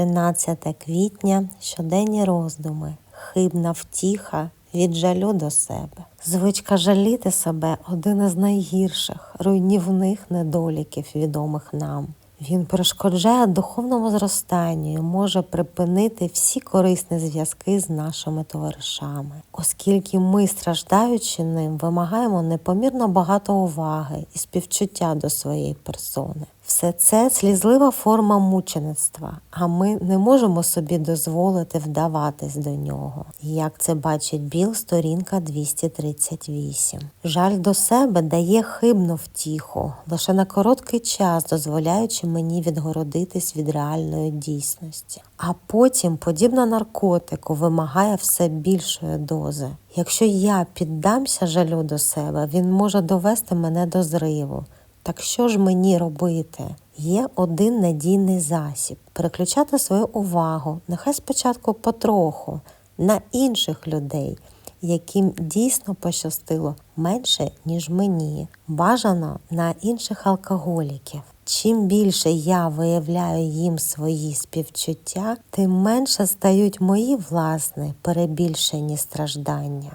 13 квітня, щоденні роздуми, хибна втіха від жалю до себе. Звичка жаліти себе один із найгірших руйнівних недоліків, відомих нам. Він перешкоджає духовному зростанню і може припинити всі корисні зв'язки з нашими товаришами, оскільки ми, страждаючи ним, вимагаємо непомірно багато уваги і співчуття до своєї персони. Все це слізлива форма мучеництва, а ми не можемо собі дозволити вдаватись до нього. Як це бачить Біл, сторінка 238. Жаль до себе дає хибну втіху, лише на короткий час дозволяючи мені відгородитись від реальної дійсності. А потім, подібно наркотику, вимагає все більшої дози. Якщо я піддамся жалю до себе, він може довести мене до зриву. Так що ж мені робити? Є один надійний засіб переключати свою увагу, нехай спочатку потроху, на інших людей, яким дійсно пощастило менше, ніж мені. Бажано на інших алкоголіків. Чим більше я виявляю їм свої співчуття, тим менше стають мої власні перебільшені страждання.